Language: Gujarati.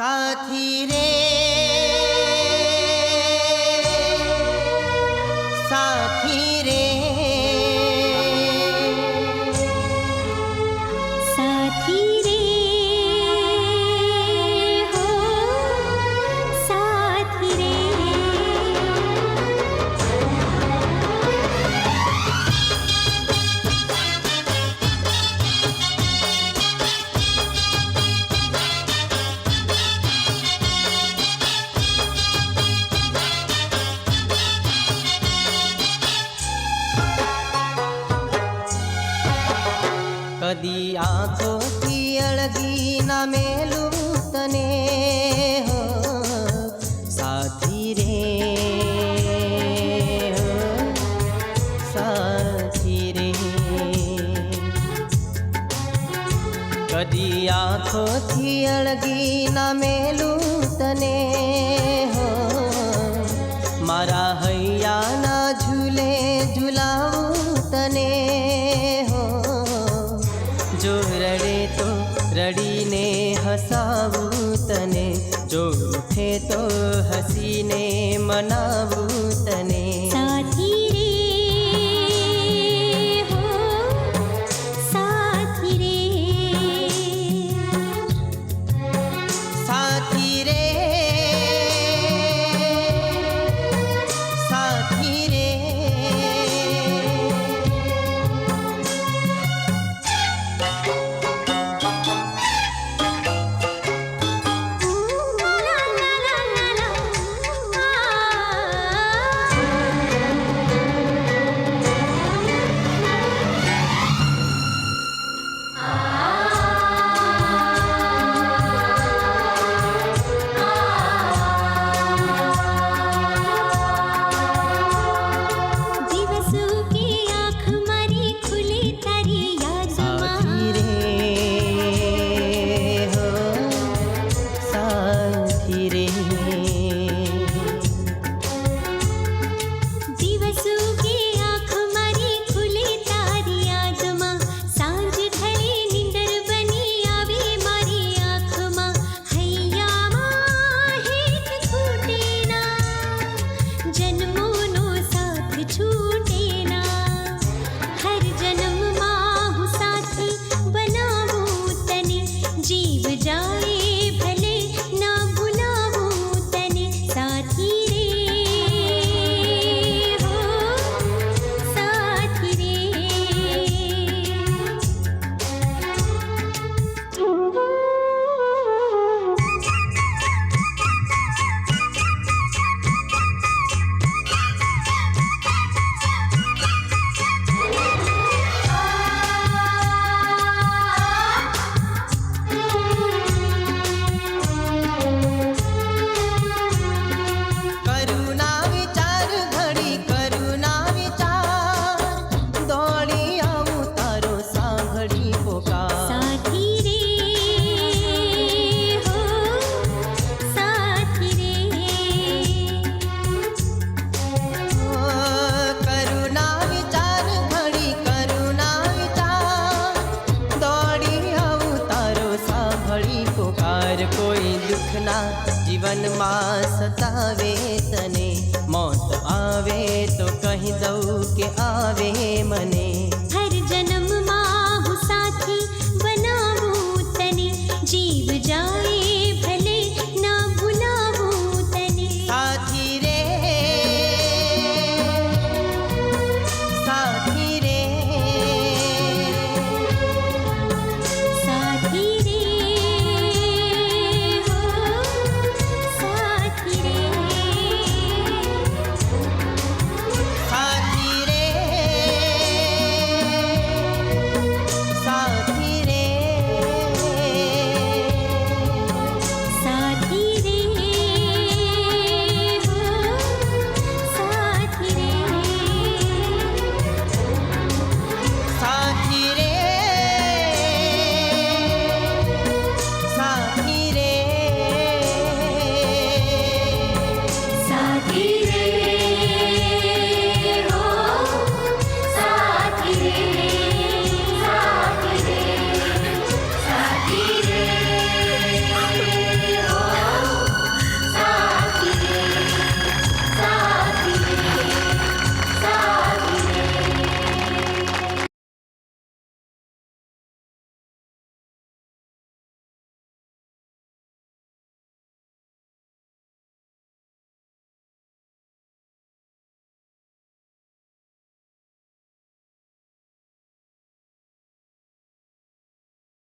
সাথী রে। અડી આંખોથી અળગી ના મેલું તને, હો. મારા હૈયાના ઝૂલે ઝુલાવું તને, હો. જો રડે તો રડીને હસાવું તને, જો ઉઠે તો હસીને મનાવું સપના જીવનમાં સતાવે તને મોત આવે તો કહી દઉં કે આવે મને. હર જન્મમાં હું સાથી બનાવું તને, જીવ જા